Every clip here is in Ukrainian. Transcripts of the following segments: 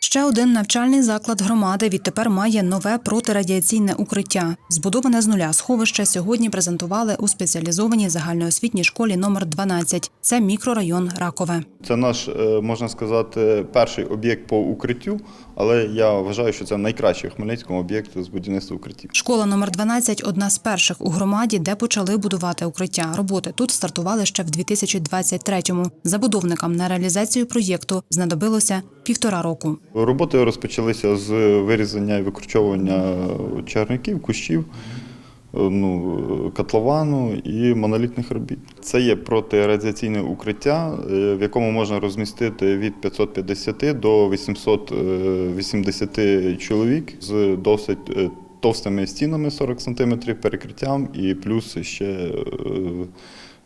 Ще один навчальний заклад громади відтепер має нове протирадіаційне укриття. Збудоване з нуля сховище сьогодні презентували у спеціалізованій загальноосвітній школі номер 12. Це мікрорайон Ракове. Це наш, е, можна сказати, перший об'єкт по укриттю, але я вважаю, що це найкращий в Хмельницькому об'єкт з будівництва укриттів. Школа номер 12 – одна з перших у громаді, де почали будувати укриття. Роботи тут стартували ще в 2023-му. Забудовникам на реалізацію проєкту знадобилося півтора року. Роботи розпочалися з вирізання і викорчовування чарників, кущів, е, ну, котловану і монолітних робіт. Це є протирадіаційне укриття, е, в якому можна розмістити від 550 до 880 чоловік з досить е, товстими стінами 40 см, перекриттям і плюс ще е,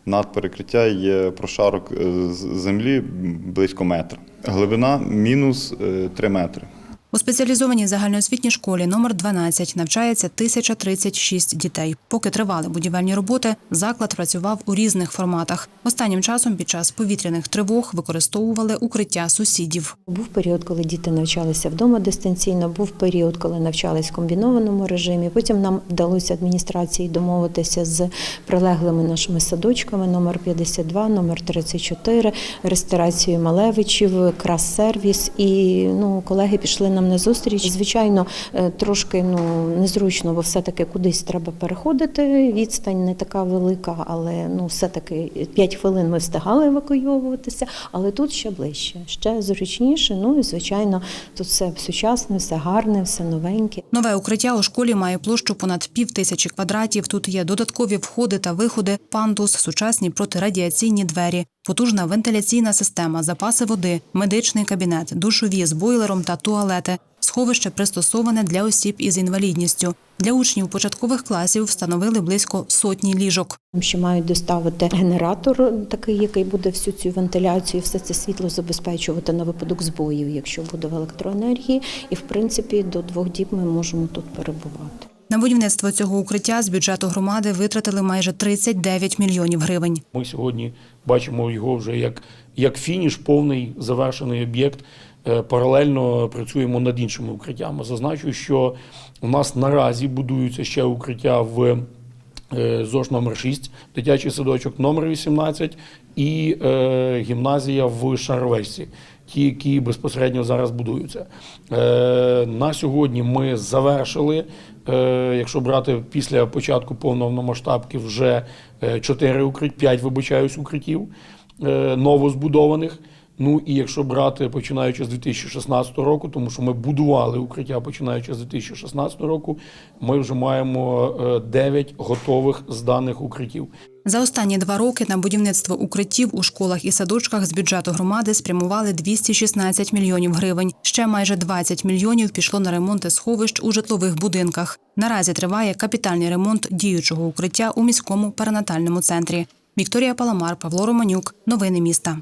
над перекриття є прошарок е, землі близько метра. Глибина мінус 3 метри. У спеціалізованій загальноосвітній школі номер 12 навчається 1036 дітей. Поки тривали будівельні роботи, заклад працював у різних форматах. Останнім часом під час повітряних тривог використовували укриття сусідів. Був період, коли діти навчалися вдома дистанційно, був період, коли навчались в комбінованому режимі. Потім нам вдалося адміністрації домовитися з прилеглими нашими садочками номер 52, номер 34, ресторацією Малевичів, крас-сервіс. І ну, колеги пішли нам на зустріч. Звичайно, е, трошки ну, незручно, бо все-таки кудись треба переходити. Відстань не така велика, але ну, все-таки 5 хвилин ми встигали евакуйовуватися, але тут ще ближче, ще зручніше. Ну і звичайно, тут все сучасне, все гарне, все новеньке. Нове укриття у школі має площу понад пів тисячі квадратів. Тут є додаткові входи та виходи, пандус, сучасні протирадіаційні двері, потужна вентиляційна система, запаси води, медичний кабінет, душові з бойлером та туалети. Сховище пристосоване для осіб із інвалідністю. Для учнів початкових класів встановили близько сотні ліжок. Ще мають доставити генератор, такий, який буде всю цю вентиляцію, все це світло забезпечувати на випадок збоїв, якщо буде в електроенергії. І в принципі до двох діб ми можемо тут перебувати. На будівництво цього укриття з бюджету громади витратили майже 39 мільйонів гривень. Ми сьогодні бачимо його вже як, як фініш, повний завершений об'єкт. Е, Паралельно працюємо над іншими укриттями. Зазначу, що у нас наразі будуються ще укриття в ЗОЖ номер 6, дитячий садочок номер 18 і е, гімназія в Шаровечці, ті, які безпосередньо зараз будуються. Е, на сьогодні ми завершили, е, якщо брати після початку повномасштабки, вже 4 укриття, 5, вибачаюсь, укриттів е, новозбудованих. Ну і якщо брати починаючи з 2016 року, тому що ми будували укриття починаючи з 2016 року, ми вже маємо 9 готових зданих укриттів. За останні два роки на будівництво укриттів у школах і садочках з бюджету громади спрямували 216 мільйонів гривень. Ще майже 20 мільйонів пішло на ремонти сховищ у житлових будинках. Наразі триває капітальний ремонт діючого укриття у міському перинатальному центрі. Вікторія Паламар, Павло Романюк. Новини міста.